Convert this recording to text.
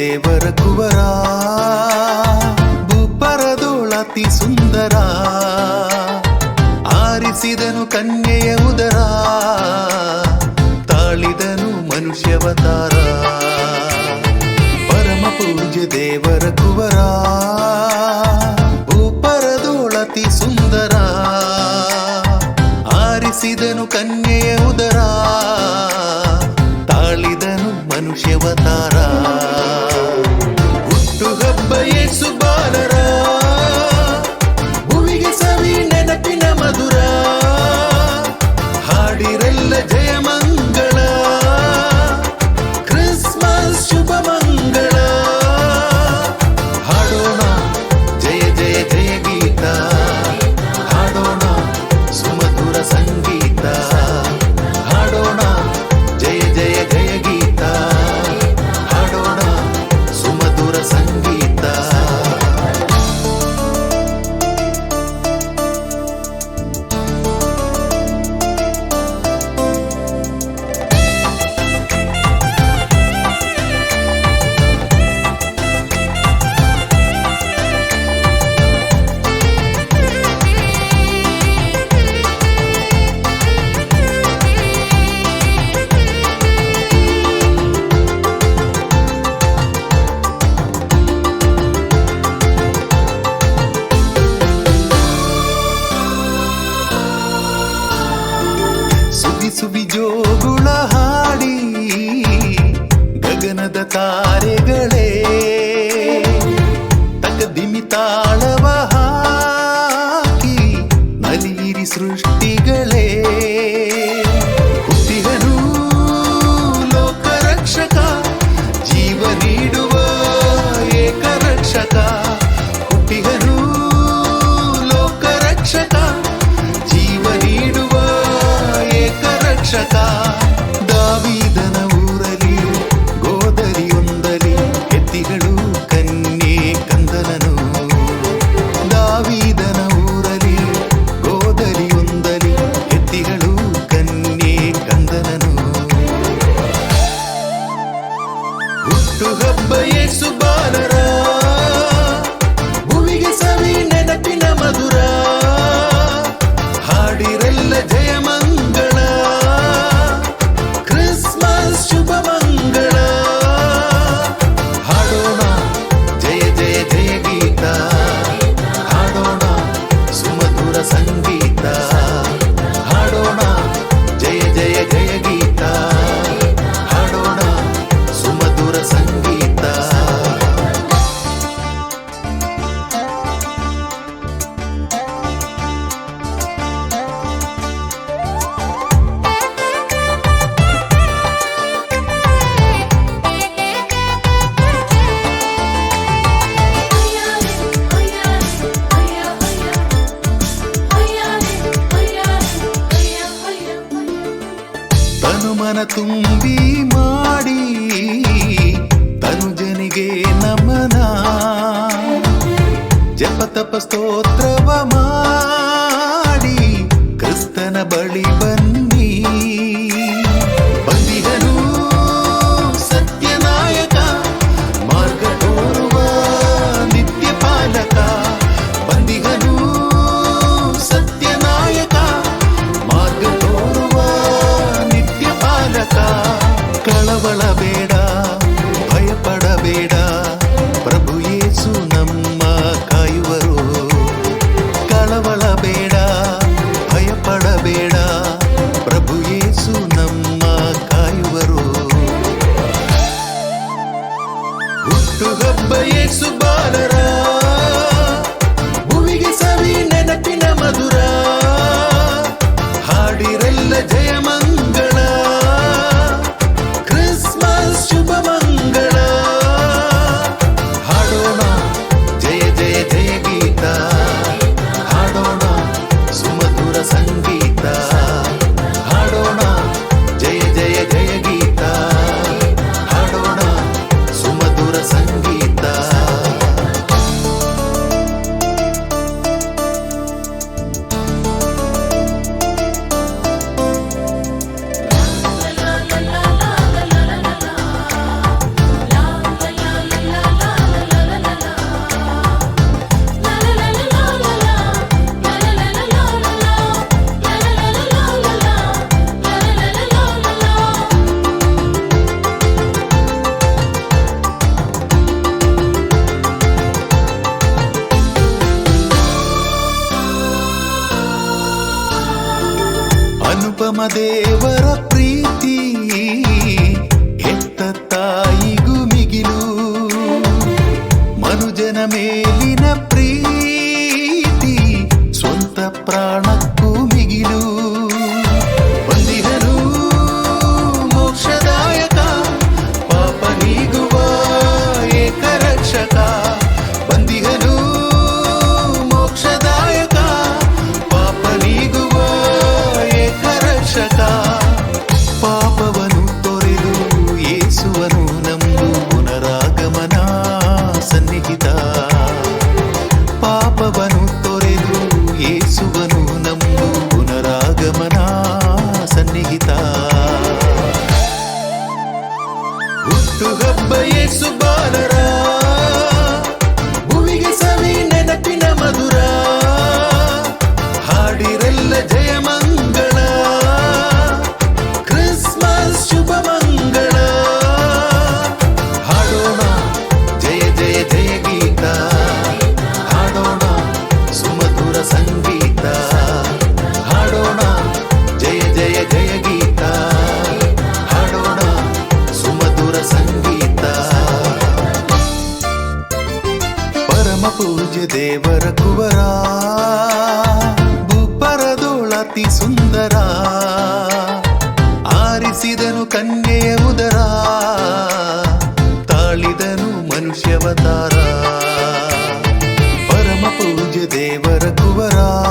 ದೇವರ ಕುವರ ಭೂಪರದೋಳತಿ ಸುಂದರ. ಆರಿಸಿದನು ಕನ್ಯೆಯ ಉದರ ತಾಳಿದನು ಮನುಷ್ಯವತಾರ ಪರಮ ಪೂಜ್ಯ ದೇವರ ಕುವರಾ ಸುಬಿಜೋಗುಳ ಹಾಡಿ ಗಗನದ ತಾರೆ تهب يسوع بنا ಜಪ ತಪ ಸ್ತೋತ್ರವ ಮಾಡಿ ಕ್ರಿಸ್ತನ ಬಳಿ ಬ ದೇವರ ಪ್ರೀತಿ ಎತ್ತ ತಾಯಿಗೂ ಮಿಗಿಲು. ಮನುಜನ ಮೇಲಿನ ಪ್ರೀತಿ ಸ್ವಂತ ಪ್ರಾಣಕ್ಕೂ ಮಿಗಿಲು. ಬಂದಿಹನು ಮೋಕ್ಷದಾಯಕ, ಪಾಪ ನೀಗುವ ಏಕರಕ್ಷಕ. ಭೂಪರದೋಳತಿ ಸುಂದರ. ಆರಿಸಿದನು ಕನ್ಯೆಯ ಉದರ. ತಾಳಿದನು ಮನುಷ್ಯವತಾರ ಪರಮ ಪೂಜ್ಯ ದೇವರ ಕುವರ.